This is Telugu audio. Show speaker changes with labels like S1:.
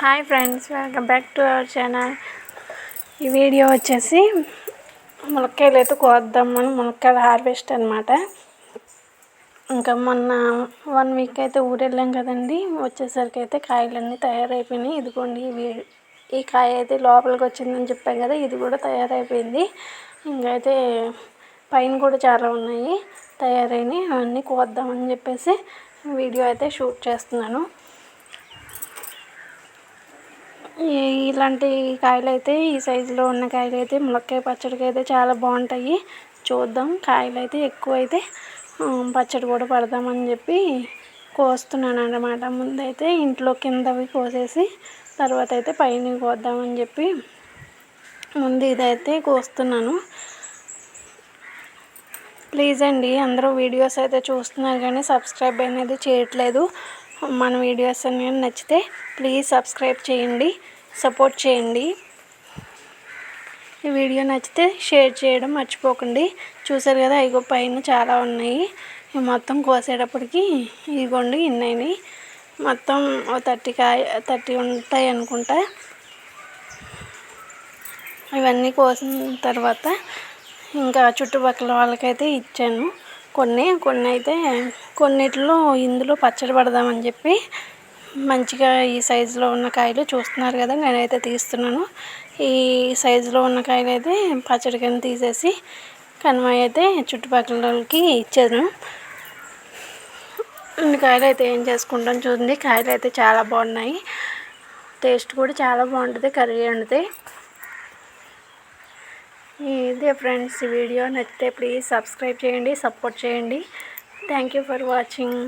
S1: Hi friends welcome back to our channel ఈ వీడియో వచ్చేసి ములక్కాయలు అయితే కోద్దామని మునక్కాయలు హార్వెస్ట్ అనమాట ఇంకా మొన్న వన్ వీక్ అయితే ఊరు వెళ్ళాం కదండి. వచ్చేసరికి అయితే కాయలన్నీ తయారైపోయినాయి. ఇదిగోండి ఇవి ఈ కాయ అయితే లోపలికి వచ్చిందని చెప్పాం కదా ఇది కూడా తయారైపోయింది. ఇంకైతే పైన కూడా చాలా ఉన్నాయి తయారైనవి అవన్నీ కోద్దామని చెప్పేసి వీడియో అయితే షూట్ చేస్తున్నాను. ఇలాంటి కాయలు అయితే ఈ సైజులో ఉన్న కాయలు అయితే ములక్కాయ పచ్చడికి అయితే చాలా బాగుంటాయి. చూద్దాం కాయలు అయితే ఎక్కువ అయితే పచ్చడి కూడా పడదామని చెప్పి కోస్తున్నాను అన్నమాట ముందైతే ఇంట్లో కిందవి కోసేసి తర్వాత అయితే పైన కోద్దామని చెప్పి ముందు ఇదైతే కోస్తున్నాను. ప్లీజ్ అండి అందరూ వీడియోస్ అయితే చూస్తున్నారు కానీ సబ్స్క్రైబ్ అనేది చేయట్లేదు. మన వీడియోస్ అనేవి నచ్చితే ప్లీజ్ సబ్స్క్రైబ్ చేయండి. సపోర్ట్ చేయండి. ఈ వీడియో నచ్చితే షేర్ చేయడం మర్చిపోకండి. చూసారు కదా ఇగో పైన చాలా ఉన్నాయి. మొత్తం కోసేటప్పటికి ఇదిగోండి ఇన్నైనాయి. మొత్తం థర్టీ కాయ థర్టీ ఉంటాయి అనుకుంటా. ఇవన్నీ కోసిన తర్వాత ఇంకా చుట్టుపక్కల వాళ్ళకైతే ఇచ్చాను. కొన్ని కొన్ని అయితే కొన్నిట్లో ఇందులో పచ్చడి పడదామని చెప్పి మంచిగా ఈ సైజులో ఉన్న కాయలు చూస్తున్నారు కదా నేనైతే తీస్తున్నాను. ఈ సైజులో ఉన్న కాయలు అయితే పచ్చడి కింద తీసేసి కనుమ అయితే చుట్టుపక్కల వాళ్ళకి ఇచ్చాను. ఇన్ని కాయలు అయితే ఏం చేసుకుంటాం చూడండి కాయలు అయితే చాలా బాగున్నాయి. టేస్ట్ కూడా చాలా బాగుంటుంది కర్రీ వండితే. ఇదే ఫ్రెండ్స్ వీడియో నచ్చితే ప్లీజ్ సబ్స్క్రైబ్ చేయండి సపోర్ట్ చేయండి. Thank you for watching.